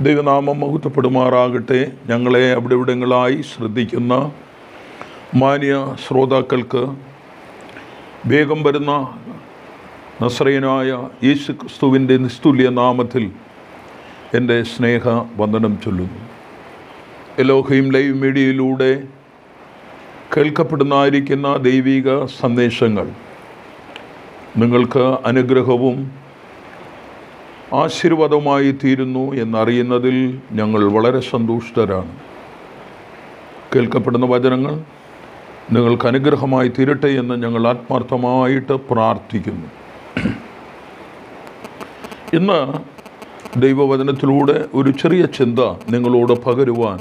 ദൈവനാമം മഹത്വപ്പെടുമാറാകട്ടെ. ഞങ്ങളെ അവിടെ ഇവിടങ്ങളായി ശ്രദ്ധിക്കുന്ന മാന്യ ശ്രോതാക്കൾക്ക് വേഗം വരുന്ന നസ്രയനായ യേശു ക്രിസ്തുവിന്റെ നിസ്തുല്യ നാമത്തിൽ എന്റെ സ്നേഹ വന്ദനം ചൊല്ലുന്നു. എലോഹയും ലൈവ് മീഡിയയിലൂടെ കേൾക്കപ്പെടുന്നതായിരിക്കുന്ന ദൈവിക സന്ദേശങ്ങൾ. നിങ്ങൾക്ക് അനുഗ്രഹവും ആശീർവാദമായി തീരുന്നു എന്നറിയുന്നതിൽ ഞങ്ങൾ വളരെ സന്തുഷ്ടരാണ്. കേൾക്കപ്പെടുന്ന വചനങ്ങൾ നിങ്ങൾക്ക് അനുഗ്രഹമായി തീരട്ടെ എന്ന് ഞങ്ങൾ ആത്മാർത്ഥമായിട്ട് പ്രാർത്ഥിക്കുന്നു. ഇന്ന് ദൈവവചനത്തിലൂടെ ഒരു ചെറിയ ചിന്ത നിങ്ങളോട് പകരുവാൻ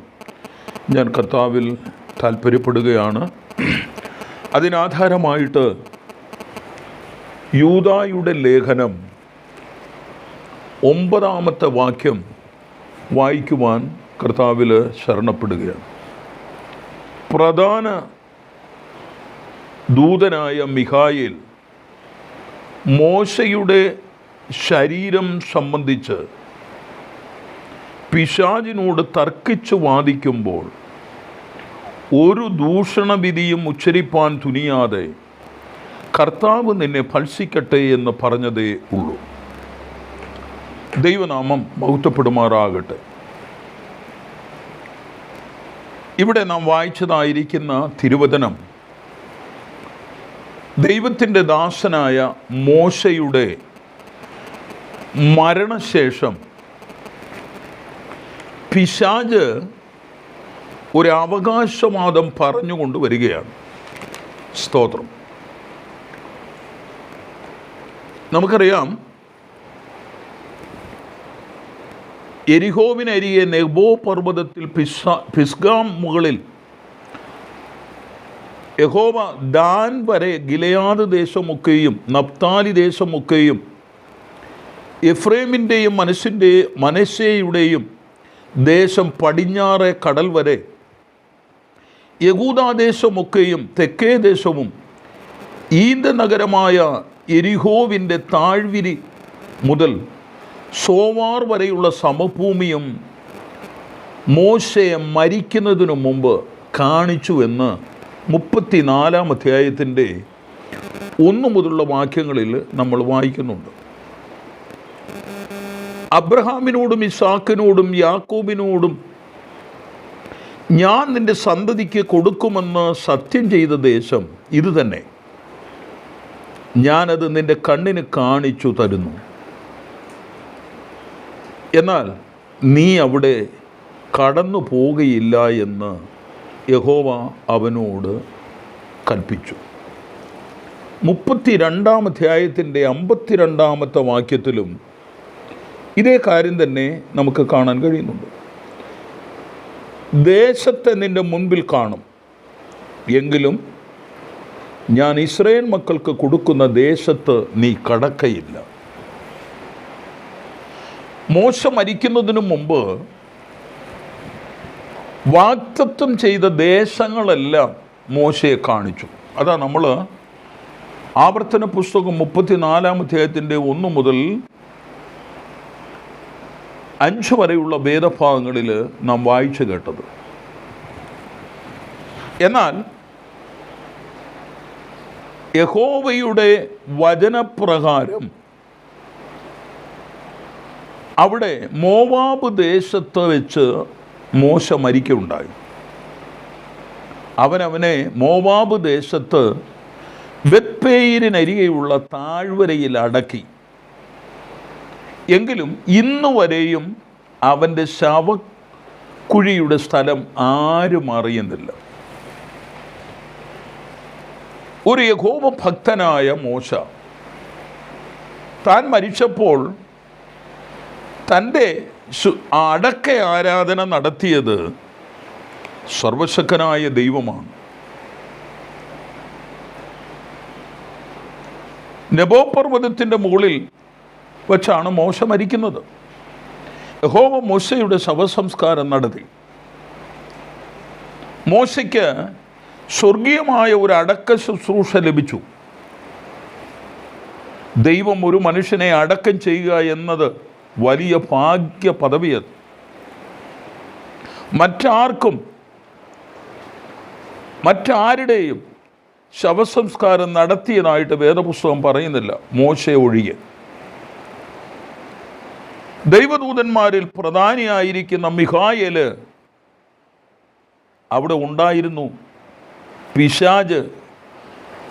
ഞാൻ കർത്താവിൽ താല്പര്യപ്പെടുകയാണ് അതിനാധാരമായിട്ട് യൂതായുടെ ലേഖനം ഒമ്പതാമത്തെ വാക്യം വായിക്കുവാൻ കർത്താവിൽ ശരണപ്പെടുകയാണ്. പ്രധാന ദൂതനായ മിഹായിൽ മോശയുടെ ശരീരം സംബന്ധിച്ച് പിശാജിനോട് തർക്കിച്ച് വാദിക്കുമ്പോൾ ഒരു ദൂഷണവിധിയും ഉച്ചരിപ്പാൻ തുനിയാതെ കർത്താവ് നിന്നെ ഭത്സിക്കട്ടെ എന്ന് പറഞ്ഞതേ ഉള്ളൂ. ദൈവനാമം മൗത്തപ്പെടുമാറാകട്ടെ ഇവിടെ നാം വായിച്ചതായിരിക്കുന്ന തിരുവചനം ദൈവത്തിന്റെ ദാസനായ മോശയുടെ മരണശേഷം പിശാജ് ഒരു പറഞ്ഞുകൊണ്ട് വരികയാണ്. സ്തോത്രം. നമുക്കറിയാം എരിഹോവിനരികെ നെബോ പർവതത്തിൽ പിസ പിസ്ഗാം മുകളിൽ യഹോവ ദാൻ വരെ ഗിലയാദ് ദേശമൊക്കെയും നപ്താലി ദേശമൊക്കെയും എഫ്രേമിന്റെയും മനസ്സിന്റെ മനസ്സേയുടെയും ദേശം പടിഞ്ഞാറെ കടൽ വരെ യകൂദാദേശമൊക്കെയും തെക്കേ ദേശവും ഈന്ത നഗരമായ എരിഹോവിന്റെ താഴ്വിരി മുതൽ സോവാർ വരെയുള്ള സമഭൂമിയും മോശയെ മരിക്കുന്നതിനു മുമ്പ് കാണിച്ചു കാണിച്ചുവെന്ന് മുപ്പത്തിനാലാം അധ്യായത്തിന്റെ ഒന്നു മുതലുള്ള വാക്യങ്ങളിൽ നമ്മൾ വായിക്കുന്നുണ്ട്. അബ്രഹാമിനോടും ഇസാക്കിനോടും യാക്കോബിനോടും ഞാൻ നിന്റെ സന്തതിക്ക് കൊടുക്കുമെന്ന് സത്യം ചെയ്ത ദേശം ഇത് തന്നെ ഞാനത് നിന്റെ കണ്ണിന് കാണിച്ചു തരുന്നു. എന്നാൽ നീ അവിടെ കടന്നു പോവുകയില്ല എന്ന് യഹോവ അവനോട് കൽപ്പിച്ചു. മുപ്പത്തി രണ്ടാം അധ്യായത്തിന്റെ അമ്പത്തിരണ്ടാമത്തെ വാക്യത്തിലും ഇതേ കാര്യം തന്നെ നമുക്ക് കാണാൻ കഴിയുന്നുണ്ട്. ദേശത്തെ നിന്റെ മുൻപിൽ കാണും. എങ്കിലും ഞാൻ ഇസ്രയേൽ മക്കൾക്ക് കൊടുക്കുന്ന ദേശത്ത് നീ കടക്കയില്ല. മോശ മരിക്കുന്നതിനു മുമ്പ് വാക്തത്വം ചെയ്ത ദേശങ്ങളെല്ലാം മോശയെ കാണിച്ചു. അതാ നമ്മൾ ആവർത്തന പുസ്തകം മുപ്പത്തിനാലാം അധ്യായത്തിന്റെ ഒന്ന് മുതൽ അഞ്ച് വരെയുള്ള വേദഭാഗങ്ങളിൽ നാം വായിച്ചു കേട്ടത്. എന്നാൽ യഹോവയുടെ വചനപ്രകാരം അവിടെ മോവാബ് ദേശത്ത് വെച്ച് മോശ മരിക്കുണ്ടായി അവനവനെ മോവാബ് ദേശത്ത് വെത്പേയിരിനരികെയുള്ള താഴ്വരയിൽ അടക്കി. എങ്കിലും ഇന്നു വരെയും അവന്റെ ശവക്കുഴിയുടെ സ്ഥലം ആരും അറിയുന്നില്ല. ഒരു യഹോവ ഭക്തനായ മോശ താൻ മരിച്ചപ്പോൾ തന്റെ അടക്ക ആരാധന നടത്തിയത് സർവശക്തനായ ദൈവമാണ്. നബോപർവതത്തിന്റെ മുകളിൽ വച്ചാണ് മോശ മരിക്കുന്നത്. യഹോവ മോശയുടെ ശവസംസ്കാരം നടത്തി. മോശയ്ക്ക് സ്വർഗീയമായ ഒരു അടക്ക ശുശ്രൂഷ ലഭിച്ചു. ദൈവം ഒരു മനുഷ്യനെ അടക്കം ചെയ്യുക എന്നത് വലിയ ഭാഗ്യ പദവിയത് മറ്റാർക്കും മറ്റാരുടെയും ശവസംസ്കാരം നടത്തിയതായിട്ട് വേദപുസ്തകം പറയുന്നില്ല. മോശ ഒഴികെ. ദൈവദൂതന്മാരിൽ പ്രധാനിയായിരിക്കുന്ന മിഹായൽ അവിടെ ഉണ്ടായിരുന്നു. പിശാജ്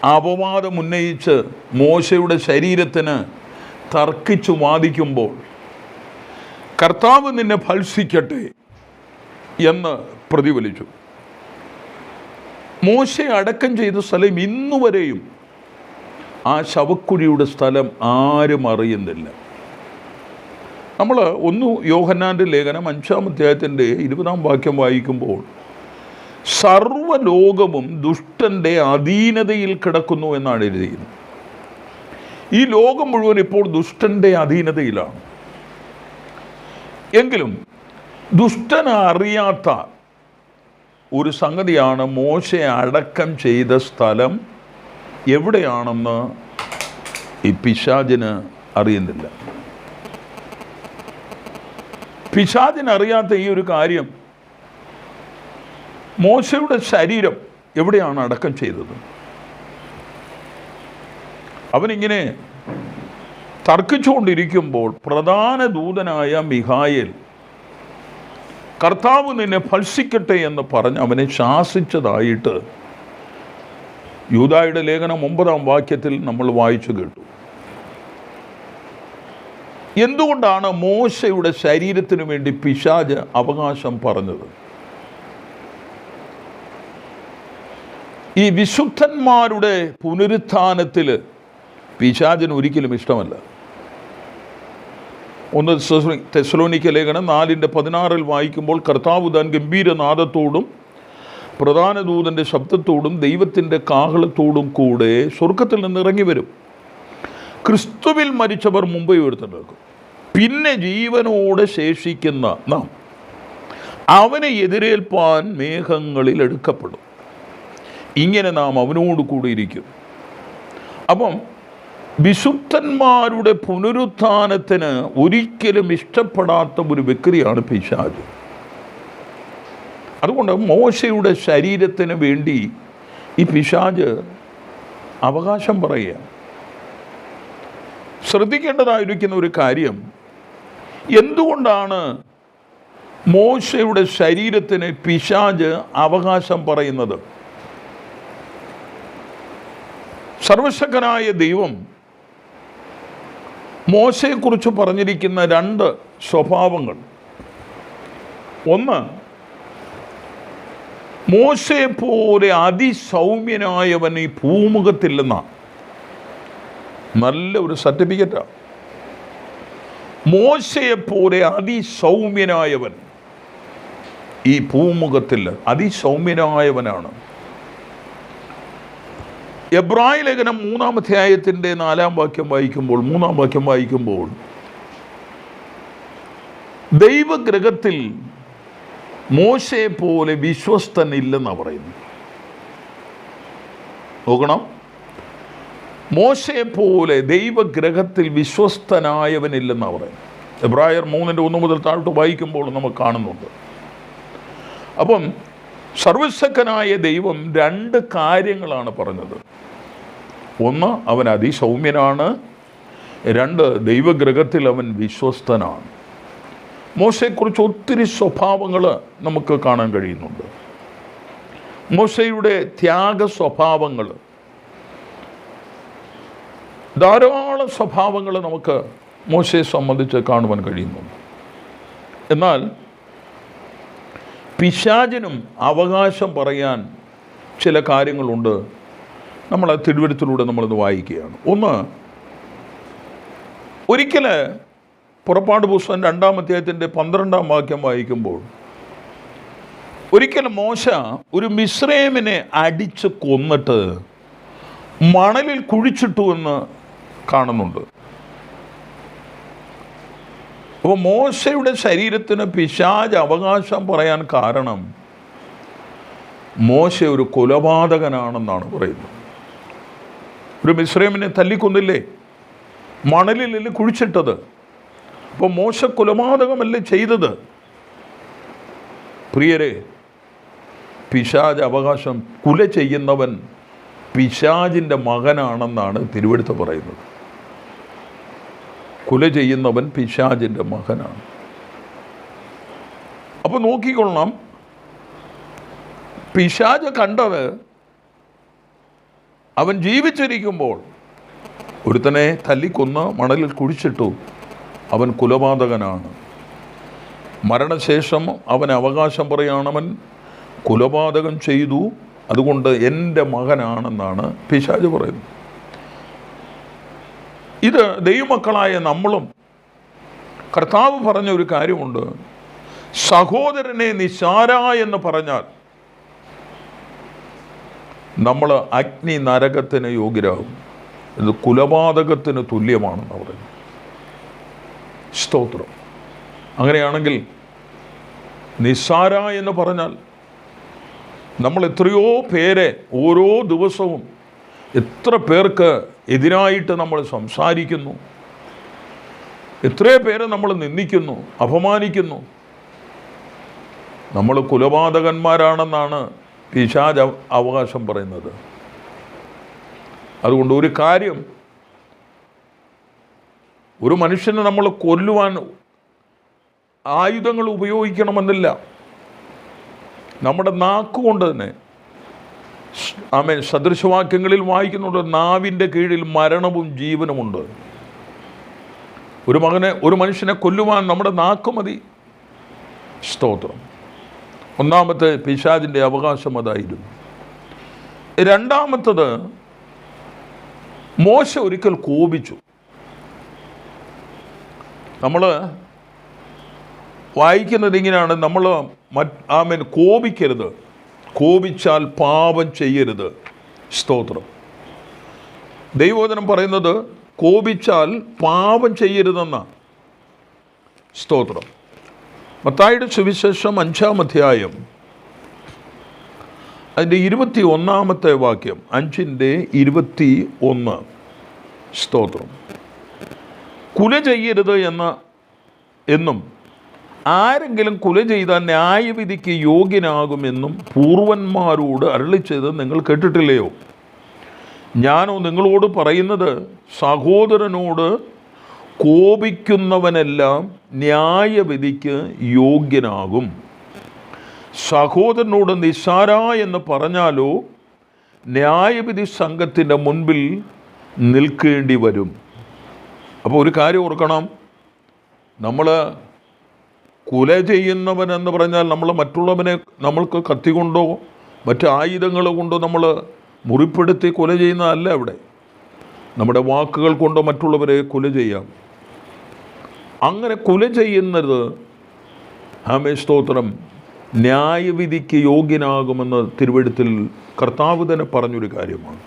അപവാദം ഉന്നയിച്ച് മോശയുടെ ശരീരത്തിന് തർക്കിച്ചു വാദിക്കുമ്പോൾ കർത്താവ് നിന്നെ ഭത്സിക്കട്ടെ എന്ന് പ്രതിഫലിച്ചു. മോശയെ അടക്കം ചെയ്ത സ്ഥലം ഇന്നുവരെയും ആ ശവക്കുഴിയുടെ സ്ഥലം ആരും അറിയുന്നില്ല. നമ്മൾ ഒന്ന് യോഹന്നാന്റെ ലേഖനം അഞ്ചാം അധ്യായത്തിന്റെ ഇരുപതാം വാക്യം വായിക്കുമ്പോൾ സർവലോകവും ദുഷ്ടന്റെ അധീനതയിൽ കിടക്കുന്നു എന്നാണ് എഴുതിയത് ഈ ലോകം മുഴുവൻ ഇപ്പോൾ ദുഷ്ടന്റെ അധീനതയിലാണ്. എങ്കിലും ദുഷ്ടനറിയാത്ത ഒരു സംഗതിയാണ് മോശയെ അടക്കം ചെയ്ത സ്ഥലം എവിടെയാണെന്ന് ഈ പിശാചിന് അറിയുന്നില്ല. പിശാചിനറിയാത്ത ഈ ഒരു കാര്യം മോശയുടെ ശരീരം എവിടെയാണ് അടക്കം ചെയ്തത്? അവനിങ്ങനെ തർക്കിച്ചുകൊണ്ടിരിക്കുമ്പോൾ പ്രധാന ദൂതനായ മിഹായേൽ കർത്താവ് നിന്നെ ഭത്സിക്കട്ടെ എന്ന് പറഞ്ഞ് അവനെ ശാസിച്ചതായിട്ട് യൂതായുടെ ലേഖനം ഒമ്പതാം വാക്യത്തിൽ നമ്മൾ വായിച്ചു കേട്ടു. എന്തുകൊണ്ടാണ് മോശയുടെ ശരീരത്തിന് വേണ്ടി പിശാജ് അവകാശം പറഞ്ഞത്? ഈ വിശുദ്ധന്മാരുടെ പുനരുത്ഥാനത്തിൽ പിശാചിന് ഒരിക്കലും ഇഷ്ടമല്ല. ഒന്ന് തെസ്സലോനിക്ക ലേഖനം നാലിന്റെ പതിനാറിൽ വായിക്കുമ്പോൾ കർത്താവ് താൻ ഗംഭീരനാദത്തോടും പ്രധാന ദൂതന്റെ ശബ്ദത്തോടും ദൈവത്തിന്റെ കാഹളത്തോടും കൂടെ സ്വർഗത്തിൽ നിന്ന് ഇറങ്ങി വരും. ക്രിസ്തുവിൽ മരിച്ചവർ മുമ്പേ ഉയർത്തിട്ടുണ്ടാക്കും പിന്നെ ജീവനോടെ ശേഷിക്കുന്ന നാം അവനെ എതിരേൽപ്പാൻ മേഘങ്ങളിൽ എടുക്കപ്പെടും. ഇങ്ങനെ നാം അവനോട് കൂടിയിരിക്കും അപ്പം വിശുദ്ധന്മാരുടെ പുനരുത്ഥാനത്തിന് ഒരിക്കലും ഇഷ്ടപ്പെടാത്ത ഒരു വ്യക്തിയാണ് പിശാജ് അതുകൊണ്ട് മോശയുടെ ശരീരത്തിന് വേണ്ടി ഈ പിശാജ് അവകാശം പറയുക ശ്രദ്ധിക്കേണ്ടതായിരിക്കുന്ന ഒരു കാര്യം എന്തുകൊണ്ടാണ് മോശയുടെ ശരീരത്തിന് പിശാജ് അവകാശം പറയുന്നത്? സർവശക്തനായ ദൈവം മോശയെക്കുറിച്ച് പറഞ്ഞിരിക്കുന്ന രണ്ട് സ്വഭാവങ്ങൾ. ഒന്ന് മോശയെപ്പോലെ പോലെ അതിസൗമ്യനായവൻ ഈ ഭൂമുഖത്തില്ലെന്നാണ് നല്ല ഒരു സർട്ടിഫിക്കറ്റാണ് മോശയെപ്പോലെ പോലെ അതിസൗമ്യനായവൻ ഈ ഭൂമുഖത്തിൽ അതിസൗമ്യനായവനാണ്. എബ്രായ ലേഖനം മൂന്നാം അധ്യായത്തിന്റെ നാലാം വാക്യം വായിക്കുമ്പോൾ മൂന്നാം വാക്യം വായിക്കുമ്പോൾ ദൈവഗ്രഹത്തിൽ മോശയെ പോലെ വിശ്വസ്തനില്ലെന്നാണ് പറയുന്നു നോക്കണം. മോശയെ പോലെ ദൈവഗ്രഹത്തിൽ വിശ്വസ്തനായവനില്ലെന്നാണ് പറയുന്നു എബ്രായർ മൂന്നിന്റെ ഒന്ന് മുതൽ താഴോട്ട് വായിക്കുമ്പോൾ നമുക്ക് കാണുന്നുണ്ട്. അപ്പം സർവശക്തനായ ദൈവം രണ്ട് കാര്യങ്ങളാണ് പറഞ്ഞത്. ഒന്ന് അവൻ അതിസൗമ്യനാണ്. രണ്ട് ദൈവഗ്രഹത്തിൽ അവൻ വിശ്വസ്തനാണ്. മോശയെക്കുറിച്ച് ഒത്തിരി സ്വഭാവങ്ങൾ നമുക്ക് കാണാൻ കഴിയുന്നുണ്ട്. മോശയുടെ ത്യാഗ സ്വഭാവങ്ങൾ ധാരാളം സ്വഭാവങ്ങൾ നമുക്ക് മോശയെ സംബന്ധിച്ച് കാണുവാൻ കഴിയുന്നുണ്ട്. എന്നാൽ പിശാചിനും അവകാശം പറയാൻ ചില കാര്യങ്ങളുണ്ട്. നമ്മൾ ആ തിരുവരുത്തിലൂടെ നമ്മളിത് വായിക്കുകയാണ്. ഒന്ന് ഒരിക്കൽ പുറപ്പാട് പുസ്തകം രണ്ടാം അധ്യായത്തിന്റെ പന്ത്രണ്ടാം വാക്യം വായിക്കുമ്പോൾ ഒരിക്കൽ മോശ ഒരു മിശ്രേമിനെ അടിച്ച് കൊന്നിട്ട് മണലിൽ കുഴിച്ചിട്ടു എന്ന് കാണുന്നുണ്ട്. അപ്പോൾ മോശയുടെ ശരീരത്തിന് പിശാജ് അവകാശം പറയാൻ കാരണം മോശ ഒരു കൊലപാതകനാണെന്നാണ് പറയുന്നത്. ഒരു മിശ്രമിനെ തല്ലിക്കൊന്നില്ലേ? മണലിലല്ലേ കുഴിച്ചിട്ടത്. അപ്പോൾ മോശ കൊലപാതകമല്ലേ ചെയ്തത്? പ്രിയരെ പിശാജ് അവകാശം കുല ചെയ്യുന്നവൻ പിശാജിന്റെ മകനാണെന്നാണ് തിരുവെടുത്ത് പറയുന്നത്. കുല ചെയ്യുന്നവൻ പിശാജിന്റെ മകനാണ്. അപ്പോൾ നോക്കിക്കൊള്ളണം. പിശാജ് കണ്ടത് അവൻ ജീവിച്ചിരിക്കുമ്പോൾ ഒരുത്തനെ തല്ലിക്കൊന്ന് മണലിൽ കുഴിച്ചിട്ടു. അവൻ കുലപാതകനാണ്. മരണശേഷം അവൻ അവകാശം പറയാണവൻ കുലപാതകം ചെയ്തു. അതുകൊണ്ട് എന്റെ മകനാണെന്നാണ് പിശാജ് പറയുന്നത്. ഇത് ദൈവമക്കളായ നമ്മളും കർത്താവ് പറഞ്ഞ ഒരു കാര്യമുണ്ട്. സഹോദരനെ നിശാര എന്ന് പറഞ്ഞാൽ നമ്മൾ അഗ്നി നരകത്തിന് യോഗ്യരാകും. ഇത് കുലപാതകത്തിന് തുല്യമാണെന്ന് പറഞ്ഞു സ്തോത്രം. അങ്ങനെയാണെങ്കിൽ നിസ്സാര എന്ന് പറഞ്ഞാൽ നമ്മൾ എത്രയോ പേരെ ഓരോ ദിവസവും എത്ര പേർക്ക് എതിരായിട്ട് നമ്മൾ സംസാരിക്കുന്നു? എത്രയോ പേരെ നമ്മൾ നിന്ദിക്കുന്നു അപമാനിക്കുന്നു. നമ്മൾ കുലപാതകന്മാരാണെന്നാണ് പിശാജ് അവകാശം പറയുന്നത്. അതുകൊണ്ട് ഒരു കാര്യം ഒരു മനുഷ്യനെ നമ്മൾ കൊല്ലുവാൻ ആയുധങ്ങൾ ഉപയോഗിക്കണമെന്നില്ല. നമ്മുടെ നാക്കുകൊണ്ട് തന്നെ ആമേൻ. സദൃശവാക്യങ്ങളിൽ വായിക്കുന്നുണ്ട് നാവിന്റെ കീഴിൽ മരണവും ജീവനുമുണ്ട്. ഒരു മകനെ ഒരു മനുഷ്യനെ കൊല്ലുവാൻ നമ്മുടെ നാക്ക് മതി. സ്തോത്രം. ഒന്നാമത്തെ പിശാദിന്റെ അവകാശം അതായിരുന്നു. രണ്ടാമത്തത് മോശ ഒരിക്കൽ കോപിച്ചു. നമ്മൾ വായിക്കുന്നത് ഇങ്ങനെയാണ് നമ്മൾ മറ്റ് ആമേൻ കോപിക്കരുത്. കോപിച്ചാൽ പാപം ചെയ്യരുത്. സ്തോത്രം. ദൈവോധനം പറയുന്നത് കോപിച്ചാൽ പാപം ചെയ്യരുതെന്നാണ് സ്തോത്രം. മത്തായിയുടെ സുവിശേഷം അഞ്ചാം അധ്യായം അതിന്റെ ഇരുപത്തി ഒന്നാമത്തെ വാക്യം അഞ്ചിന്റെ ഇരുപത്തി ഒന്ന് സ്തോത്രം. കുല ചെയ്യരുത് എന്ന എന്നും ആരെങ്കിലും കുല ചെയ്താൽ ന്യായവിധിക്ക് യോഗ്യനാകുമെന്നും പൂർവന്മാരോട് അരളി ചെയ്ത് നിങ്ങൾ കേട്ടിട്ടില്ലയോ? ഞാനോ നിങ്ങളോട് പറയുന്നത് സഹോദരനോട് കോപിക്കുന്നവനെല്ലാം ന്യായവിധിക്ക് യോഗ്യനാകും. സഹോദരനോട് നിസാര എന്ന് പറഞ്ഞാലോ ന്യായവിധി സംഘത്തിന്റെ മുൻപിൽ നിൽക്കേണ്ടി വരും. അപ്പോൾ ഒരു കാര്യം ഓർക്കണം. നമ്മൾ കുല ചെയ്യുന്നവൻ എന്ന് പറഞ്ഞാൽ നമ്മൾ മറ്റുള്ളവനെ നമ്മൾക്ക് കത്തി കൊണ്ടോ മറ്റ് ആയുധങ്ങൾ കൊണ്ടോ നമ്മൾ മുറിപ്പെടുത്തി കൊല ചെയ്യുന്നതല്ല അവിടെ നമ്മുടെ വാക്കുകൾ കൊണ്ടോ മറ്റുള്ളവരെ കൊല ചെയ്യാം. അങ്ങനെ കൊല ചെയ്യുന്നത് ആമേ സ്തോത്രം ന്യായവിധിക്ക് യോഗ്യനാകുമെന്ന് തിരുവഴുത്തിൽ കർത്താവ് തന്നെ പറഞ്ഞൊരു കാര്യമാണ്.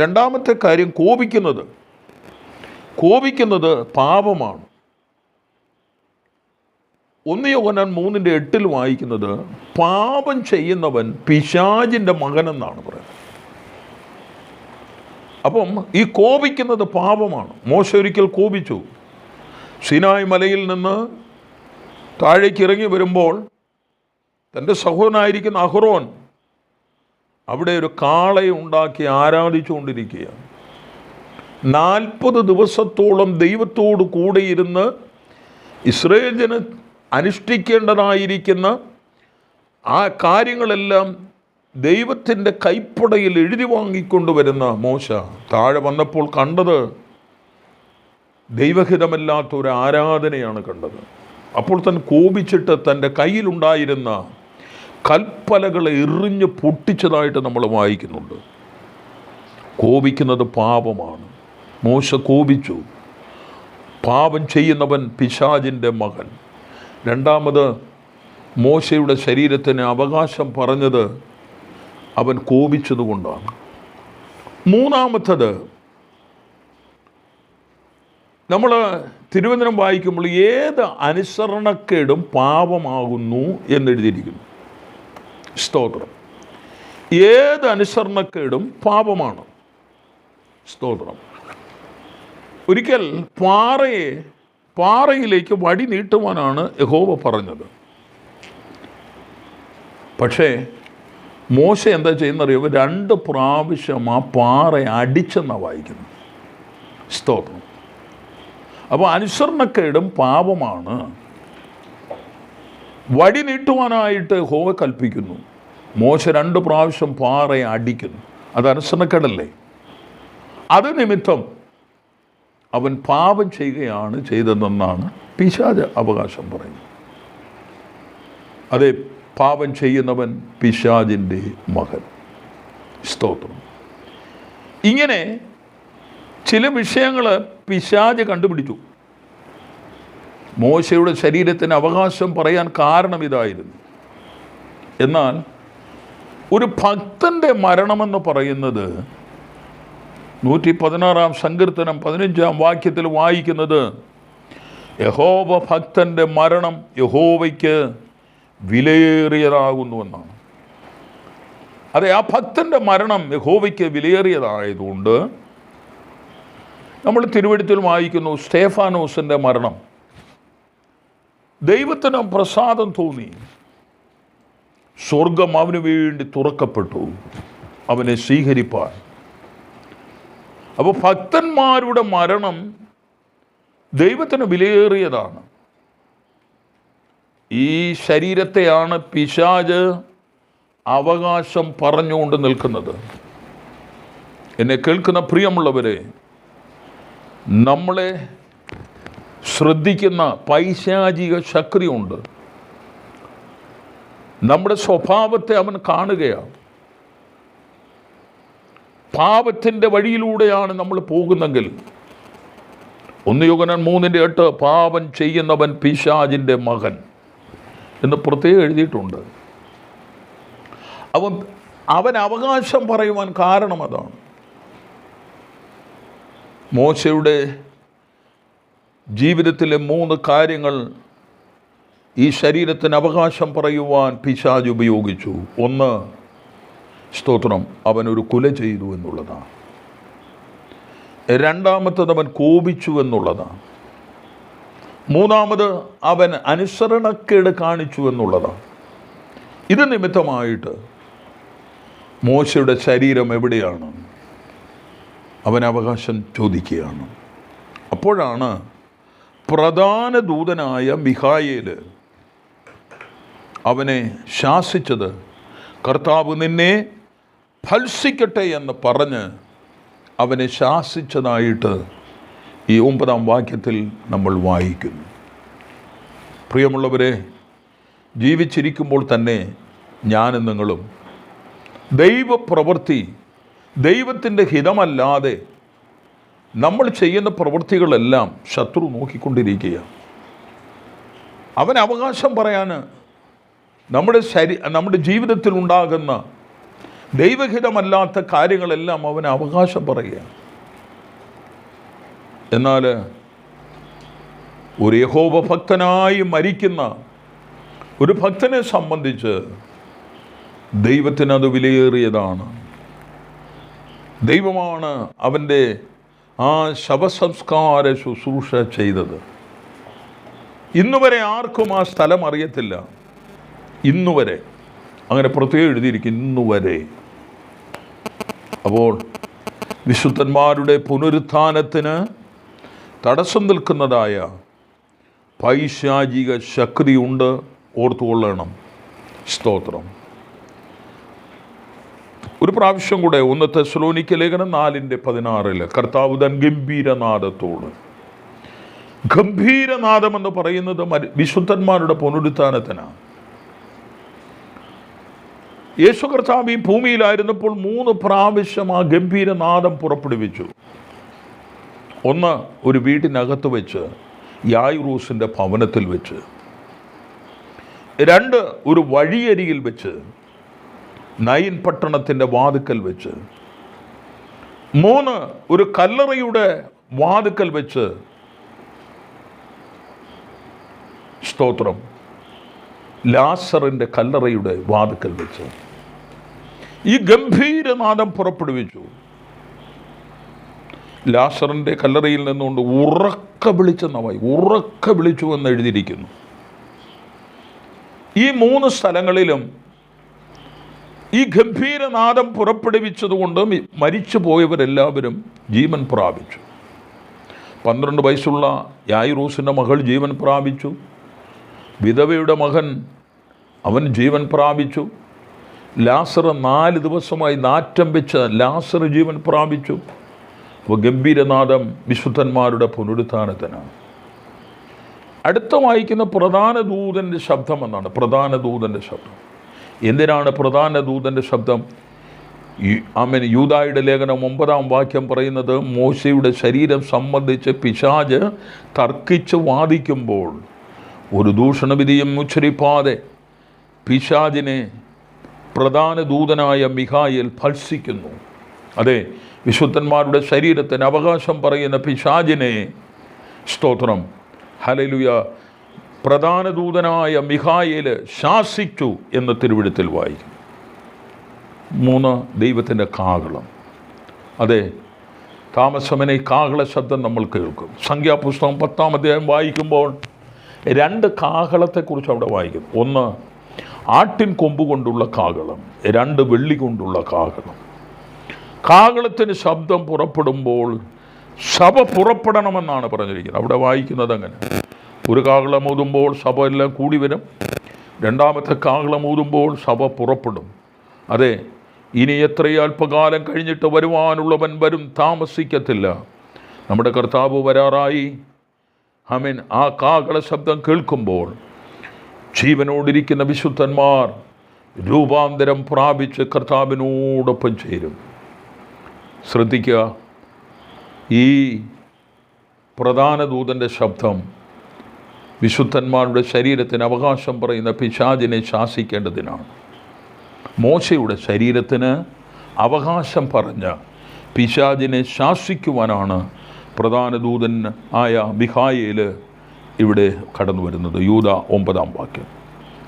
രണ്ടാമത്തെ കാര്യം കോപിക്കുന്നത്. കോപിക്കുന്നത് പാപമാണ്. ഒന്ന് യോഹനാൻ മൂന്നിന്റെ എട്ടിൽ വായിക്കുന്നത് പാപം ചെയ്യുന്നവൻ പിശാജിന്റെ മകനെന്നാണ് പറയുന്നത്. അപ്പം ഈ കോപിക്കുന്നത് പാപമാണ്. മോശ ഒരിക്കൽ കോപിച്ചു. സിനായ് മലയിൽ നിന്ന് താഴേക്ക് ഇറങ്ങി വരുമ്പോൾ തന്റെ സഹോദരനായിരിക്കുന്ന അഹ്റോൻ അവിടെ ഒരു കാളയെ ഉണ്ടാക്കി ആരാധിച്ചുകൊണ്ടിരിക്കുകയാണ്. നാൽപ്പത് ദിവസത്തോളം ദൈവത്തോട് കൂടെയിരുന്ന് ഇസ്രയേൽ ജന അനുഷ്ഠിക്കേണ്ടതായിരിക്കുന്ന ആ കാര്യങ്ങളെല്ലാം ദൈവത്തിന്റെ കൈപ്പടയിൽ എഴുതി വാങ്ങിക്കൊണ്ടുവരുന്ന മോശ. താഴെ വന്നപ്പോൾ കണ്ടത് ദൈവഹിതമല്ലാത്ത ഒരു ആരാധനയാണ് കണ്ടത്. അപ്പോൾ തൻ കോപിച്ചിട്ട് തന്റെ കയ്യിലുണ്ടായിരുന്ന കൽപ്പലകളെ എറിഞ്ഞ് പൊട്ടിച്ചതായിട്ട് നമ്മൾ വായിക്കുന്നുണ്ട്. കോപിക്കുന്നത് പാപമാണ്. മോശ കോപിച്ചു. പാപം ചെയ്യുന്നവൻ പിശാജിന്റെ മകൻ. രണ്ടാമത് മോശയുടെ ശരീരത്തിന് അവകാശം പറഞ്ഞത് അവൻ കോപിച്ചതുകൊണ്ടാണ്. മൂന്നാമത്തത് നമ്മൾ തിരുവനന്തപുരം വായിക്കുമ്പോൾ ഏത് അനുസരണക്കേടും പാപമാകുന്നു എന്നെഴുതിയിരിക്കുന്നു. സ്തോത്രം. ഏത് അനുസരണക്കേടും പാപമാണ്. സ്തോത്രം. ഒരിക്കൽ പാറയെ പാറയിലേക്ക് വടി നീട്ടുവാനാണ് യഹോവ പറഞ്ഞത്. പക്ഷേ മോശ എന്താ ചെയ്യുന്നറിയോ? രണ്ട് പ്രാവശ്യം ആ പാറ അടിച്ചെന്നാണ് വായിക്കുന്നത്. സ്തോത്രം. അപ്പോൾ അനുസരണക്കേടും പാപമാണ്. വടി നീട്ടുവാനായിട്ട് ഹോവ കൽപ്പിക്കുന്നു. മോശ രണ്ട് പ്രാവശ്യം പാറയെ അടിക്കുന്നു. അത് അനുസരണക്കേടല്ലേ? അത് നിമിത്തം അവൻ പാപം ചെയ്യുകയാണ് ചെയ്തതെന്നാണ് പിശാജ് അവകാശം പറയുന്നത്. അതെ പാപം ചെയ്യുന്നവൻ പിശാജിന്റെ മകൻ. സ്തോത്രം. ഇങ്ങനെ ചില വിഷയങ്ങൾ പിശാജ് കണ്ടുപിടിച്ചു. മോശയുടെ ശരീരത്തിന് അവകാശം പറയാൻ കാരണം ഇതായിരുന്നു. എന്നാൽ ഒരു ഭക്തന്റെ മരണമെന്ന് പറയുന്നത് നൂറ്റി പതിനാറാം സങ്കീർത്തനം പതിനഞ്ചാം വാക്യത്തിൽ വായിക്കുന്നത് യഹോവ ഭക്തന്റെ മരണം യഹോവയ്ക്ക് വിലയേറിയതാകുന്നുവെന്നാണ്. അതെ ആ ഭക്തന്റെ മരണം യഹോവയ്ക്ക് വിലയേറിയതായതുകൊണ്ട് നമ്മൾ തിരുവഴുത്തിൽ വായിക്കുന്നു സ്റ്റേഫാനോസിന്റെ മരണം ദൈവത്തിന് പ്രസാദം തോന്നി സ്വർഗം അവന് വേണ്ടി തുറക്കപ്പെട്ടു അവനെ സ്വീകരിപ്പാൻ അപ്പോൾ ഭക്തന്മാരുടെ മരണം ദൈവത്തിന് വിലയേറിയതാണ്. ഈ ശരീരത്തെയാണ് പിശാജ് അവകാശം പറഞ്ഞുകൊണ്ട് നിൽക്കുന്നത്. എന്നെ കേൾക്കുന്ന പ്രിയമുള്ളവരെ നമ്മളെ ശ്രദ്ധിക്കുന്ന പൈശാചിക ശക്തിയുണ്ട്. നമ്മുടെ സ്വഭാവത്തെ അവൻ കാണുകയാണ്. പാപത്തിന്റെ വഴിയിലൂടെയാണ് നമ്മൾ പോകുന്നെങ്കിൽ ഒന്ന് യുഗനൻ മൂന്നിന്റെ എട്ട് പാപം ചെയ്യുന്നവൻ പിശാജിന്റെ മകൻ എന്ന് പ്രത്യേകം എഴുതിയിട്ടുണ്ട്. അവൻ അവൻ അവകാശം പറയുവാൻ കാരണം അതാണ്. മോശയുടെ ജീവിതത്തിലെ മൂന്ന് കാര്യങ്ങൾ ഈ ശരീരത്തിന് അവകാശം പറയുവാൻ പിശാജ് ഉപയോഗിച്ചു. ഒന്ന് സ്തോത്രം. അവനൊരു കുല ചെയ്തു എന്നുള്ളതാണ്. രണ്ടാമത്തത് അവൻ കോപിച്ചു എന്നുള്ളതാണ്. മൂന്നാമത് അവൻ അനുസരണക്കേട് കാണിച്ചു എന്നുള്ളതാണ്. ഇത് നിമിത്തമായിട്ട് മോശയുടെ ശരീരം എവിടെയാണ്? അവൻ അവകാശം ചോദിക്കുകയാണ്. അപ്പോഴാണ് പ്രധാന ദൂതനായ മിഹായേൽ അവനെ ശാസിച്ചത്. കർത്താവ് നിന്നെ ഭത്സിക്കട്ടെ എന്ന് പറഞ്ഞ് അവനെ ശാസിച്ചതായിട്ട് ഈ ഒമ്പതാം വാക്യത്തിൽ നമ്മൾ വായിക്കുന്നു. പ്രിയമുള്ളവരെ ജീവിച്ചിരിക്കുമ്പോൾ തന്നെ ഞാനും നിങ്ങളും ദൈവപ്രവൃത്തി ദൈവത്തിന്റെ ഹിതമല്ലാതെ നമ്മൾ ചെയ്യുന്ന പ്രവൃത്തികളെല്ലാം ശത്രു നോക്കിക്കൊണ്ടിരിക്കുകയാണ്. അവൻ അവകാശം പറയാൻ നമ്മുടെ ശരീ നമ്മുടെ ജീവിതത്തിൽ ഉണ്ടാകുന്ന ദൈവഹിതമല്ലാത്ത കാര്യങ്ങളെല്ലാം അവൻ അവകാശം പറയുക എന്നാൽ ഒരു യഹോപഭക്തനായി മരിക്കുന്ന ഒരു ഭക്തനെ സംബന്ധിച്ച് ദൈവത്തിന് അത് വിലയേറിയതാണ്. ദൈവമാണ് അവന്റെ ആ ശവസംസ്കാര ശുശ്രൂഷ ചെയ്തത്. ഇന്നുവരെ ആർക്കും ആ സ്ഥലം അറിയത്തില്ല. ഇന്നുവരെ. അങ്ങനെ പ്രത്യേകം എഴുതിയിരിക്കുന്നു വരെ. അപ്പോൾ വിശുദ്ധന്മാരുടെ പുനരുത്ഥാനത്തിന് തടസ്സം നിൽക്കുന്നതായ പൈശാചിക ശക്തിയുണ്ട്. ഓർത്തുകൊള്ളണം. സ്തോത്രം. ഒരു പ്രാവശ്യം കൂടെ ഒന്ന് തെസ്ലോനിക്ക ലേഖനം നാലിന്റെ പതിനാറിൽ കർത്താവ് തൻ ഗംഭീരനാദത്തോട് ഗംഭീരനാഥമെന്ന് പറയുന്നത് മരി- വിശുദ്ധന്മാരുടെ പുനരുത്ഥാനത്തിനാണ്. യേശു കർത്താവ് ഈ ഭൂമിയിലായിരുന്നപ്പോൾ മൂന്ന് പ്രാവശ്യം ആ ഗംഭീരനാദം പുറപ്പെടുവിച്ചു. ഒന്ന് ഒരു വീട്ടിനകത്ത് വെച്ച് യായുറൂസിന്റെ ഭവനത്തിൽ വെച്ച്. രണ്ട് ഒരു വഴിയരികിൽ വെച്ച് നയിൻ പട്ടണത്തിന്റെ വാതുക്കൽ വെച്ച്. മൂന്ന് ഒരു കല്ലറയുടെ വാതുക്കൽ വെച്ച്. സ്തോത്രം. ലാസറിന്റെ കല്ലറയുടെ വാതുക്കൽ വെച്ച്. ഈ ഗംഭീരനാദം പുറപ്പെടുവിച്ചു. ലാസറിന്റെ കല്ലറയിൽ നിന്നുകൊണ്ട് ഉറക്ക വിളിച്ചെന്നവായി ഉറക്ക വിളിച്ചു എന്ന് എഴുതിയിരിക്കുന്നു. ഈ മൂന്ന് സ്ഥലങ്ങളിലും ഈ ഗംഭീരനാദം പുറപ്പെടുവിച്ചതുകൊണ്ട് മരിച്ചു പോയവരെല്ലാവരും ജീവൻ പ്രാപിച്ചു. പന്ത്രണ്ട് വയസ്സുള്ള യായിറൂസിന്റെ മകൾ ജീവൻ പ്രാപിച്ചു. വിധവയുടെ മകൻ അവൻ ജീവൻ പ്രാപിച്ചു. ലാസർ നാല് ദിവസമായി നാറ്റം വെച്ച ലാസർ ജീവൻ പ്രാപിച്ചു. അപ്പോൾ ഗംഭീരനാഥം വിശുദ്ധന്മാരുടെ പുനരുത്ഥാനത്തിനാണ്. അടുത്ത വായിക്കുന്ന പ്രധാന ദൂതന്റെ ശബ്ദം എന്നാണ്. പ്രധാന ദൂതന്റെ ശബ്ദം. എന്തിനാണ് പ്രധാന ദൂതന്റെ ശബ്ദം? ആമേൻ. യൂതായുടെ ലേഖനം ഒമ്പതാം വാക്യം പറയുന്നത് മോശയുടെ ശരീരം സംബന്ധിച്ച് പിശാജ് തർക്കിച്ച് വാദിക്കുമ്പോൾ ഒരു ദൂഷണവിധിയും ഉച്ചരിപ്പാതെ പിശാജിനെ പ്രധാന ദൂതനായ മിഹായിൽ ഭത്സിക്കുന്നു. അതെ വിശുദ്ധന്മാരുടെ ശരീരത്തിന് അവകാശം പറയുന്ന പിശാജിനെ സ്തോത്രം. ഹലലുയ പ്രധാന ദൂതനായ മിഖായേൽ ശാസിച്ചു എന്ന തിരുവിടത്തിൽ വായിക്കും മൂന്ന് ദൈവത്തിന്റെ കാഹളം. അതെ താമസമനെ കാഹള ശബ്ദം നമ്മൾ കേൾക്കും. സംഖ്യാപുസ്തകം പത്താം അധ്യായം വായിക്കുമ്പോൾ രണ്ട് കാഹളത്തെക്കുറിച്ച് അവിടെ വായിക്കും ഒന്ന് ആട്ടിൻ കൊമ്പ് കൊണ്ടുള്ള കാകളം രണ്ട് വെള്ളി കൊണ്ടുള്ള കാകളം. കാകളത്തിന് ശബ്ദം പുറപ്പെടുമ്പോൾ സഭ പുറപ്പെടണമെന്നാണ് പറഞ്ഞിരിക്കുന്നത്. അവിടെ വായിക്കുന്നത് അങ്ങനെ. ഒരു കാകളം ഊതുമ്പോൾ സഭ എല്ലാം കൂടി വരും. രണ്ടാമത്തെ കാകളം ഊതുമ്പോൾ സഭ പുറപ്പെടും. അതെ ഇനി എത്രയോ കഴിഞ്ഞിട്ട് വരുവാനുള്ളവൻ വരും താമസിക്കത്തില്ല. നമ്മുടെ കർത്താവ് വരാറായി. അമീൻ ആ കാകള ശബ്ദം കേൾക്കുമ്പോൾ ജീവനോടിരിക്കുന്ന വിശുദ്ധന്മാർ രൂപാന്തരം പ്രാപിച്ച് കർത്താവിനോടൊപ്പം ചേരും. ശ്രദ്ധിക്കുക ഈ പ്രധാന ദൂതന്റെ ശബ്ദം വിശുദ്ധന്മാരുടെ ശരീരത്തിന് അവകാശം പറയുന്ന പിശാചിനെ ശാസിക്കേണ്ടതിനാണ്. മോശയുടെ ശരീരത്തിന് അവകാശം പറഞ്ഞ പിശാചിനെ ശാസിക്കുവാനാണ് പ്രധാന ദൂതൻ ആയ മിഖായേൽ ഇവിടെ കടന്നു വരുന്നത്. യൂത ഒമ്പതാം വാക്യം.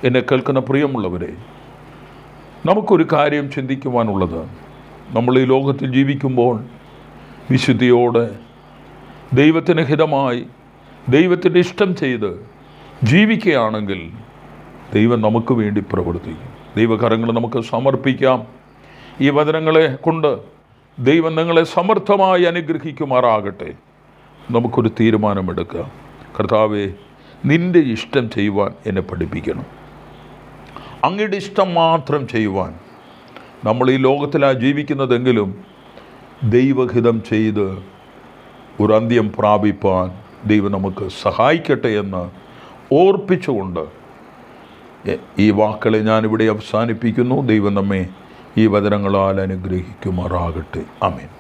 എന്നെ കേൾക്കുന്ന പ്രിയമുള്ളവരെ നമുക്കൊരു കാര്യം ചിന്തിക്കുവാനുള്ളത്. നമ്മൾ ഈ ലോകത്തിൽ ജീവിക്കുമ്പോൾ വിശുദ്ധിയോടെ ദൈവത്തിന് ഹിതമായി ദൈവത്തിന്റെ ഇഷ്ടം ചെയ്ത് ജീവിക്കുകയാണെങ്കിൽ ദൈവം നമുക്ക് വേണ്ടി പ്രവർത്തിക്കും. ദൈവകരങ്ങൾ നമുക്ക് സമർപ്പിക്കാം. ഈ വചനങ്ങളെ കൊണ്ട് ദൈവം നിങ്ങളെ സമർത്ഥമായി അനുഗ്രഹിക്കുമാറാകട്ടെ. നമുക്കൊരു തീരുമാനമെടുക്കാം. കർത്താവെ നിന്റെ ഇഷ്ടം ചെയ്യുവാൻ എന്നെ പഠിപ്പിക്കണം. അങ്ങയുടെ ഇഷ്ടം മാത്രം ചെയ്യുവാൻ. നമ്മൾ ഈ ലോകത്തിലാണ് ജീവിക്കുന്നതെങ്കിലും ദൈവഹിതം ചെയ്ത് ഒരു അന്ത്യം പ്രാപിപ്പാൻ ദൈവം നമുക്ക് സഹായിക്കട്ടെ എന്ന് ഓർപ്പിച്ചുകൊണ്ട് ഈ വാക്കുകളെ ഞാനിവിടെ അവസാനിപ്പിക്കുന്നു. ദൈവം നമ്മെ ഈ വചനങ്ങളാൽ അനുഗ്രഹിക്കുമാറാകട്ടെ. ആമേൻ.